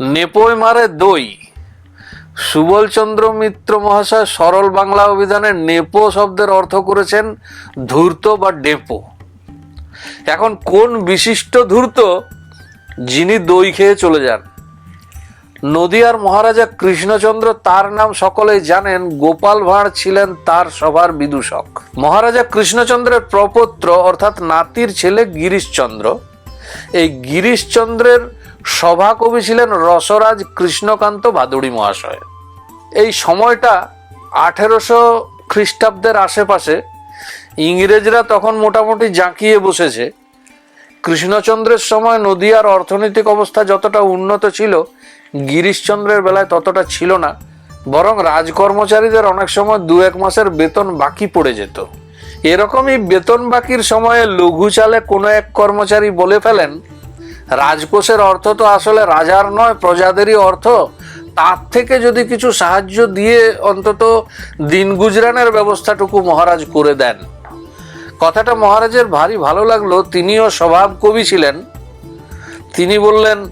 নেপোয় মারে দই। সুবলচন্দ্র মিত্র মহাশয় সরল বাংলা অভিধানে নেপো শব্দের অর্থ করেছেন ধূর্ত বা ডেপো। এখন কোন বিশিষ্ট ধূর্ত যিনি দই খেয়ে চলে যান? নদিয়ার মহারাজা কৃষ্ণচন্দ্র তার নাম সকলেই জানেন, গোপাল ভাঁড় ছিলেন তার সভার বিদূষক। মহারাজা কৃষ্ণচন্দ্রের প্রপত্র অর্থাৎ নাতির ছেলে গিরিশচন্দ্র। এই গিরিশচন্দ্রের সভাকবি ছিলেন রসরাজ কৃষ্ণকান্ত ভাদুড়ি মহাশয়। এই সময়টা আঠেরোশো খ্রিস্টাব্দের আশেপাশে ইংরেজরা তখন মোটামুটি জাঁকিয়ে বসেছে। কৃষ্ণচন্দ্রের সময় নদিয়ার অর্থনৈতিক অবস্থা যতটা উন্নত ছিল, গিরিশচন্দ্রের বেলায় ততটা ছিল না, বরং রাজকর্মচারীদের অনেক সময় দু এক মাসের বেতন বাকি পড়ে যেত। এরকমই বেতন বাকির সময়ে লঘু চালে কোনো এক কর্মচারী বলে ফেলেন রাজকোষের অর্থ তো আসলে রাজার নয়, প্রজাদেরই অর্থ। তার থেকে যদি কিছু সাহায্য দিয়ে অন্তত দিন গুজরানের ব্যবস্থাটুকু মহারাজ করে দেন। কথাটা মহারাজের ভারী ভালো লাগল, তিনিও স্বভাব কবি ছিলেন। তিনি বললেন,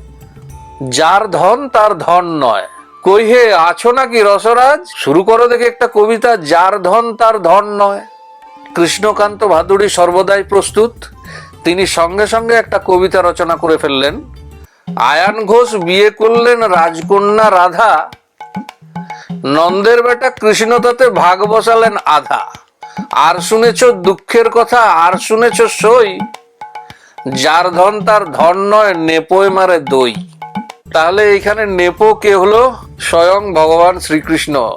যার ধন, তার ধন নয়। কই হে, আছো নাকি রসরাজ? শুরু করো দেখে একটা কবিতা, যার ধন, তার ধন নয়। কৃষ্ণকান্ত ভাদুড়ি সর্বদাই প্রস্তুত। তিনি সঙ্গে সঙ্গে একটা কবিতা রচনা করে ফেললেন। আয়ান ঘোষ বিয়ে করলেন রাজকন্যা রাধা। নন্দের বেটা কৃষ্ণ তাতে ভাগ বসালেন আধা। আর শুনেছ দুঃখের কথা, আর শুনেছ সই। যার ধন তার ধন নয়, নেপোয় মারে দই। তাহলে এখানে নেপো কে হলো? স্বয়ং ভগবান শ্রীকৃষ্ণ।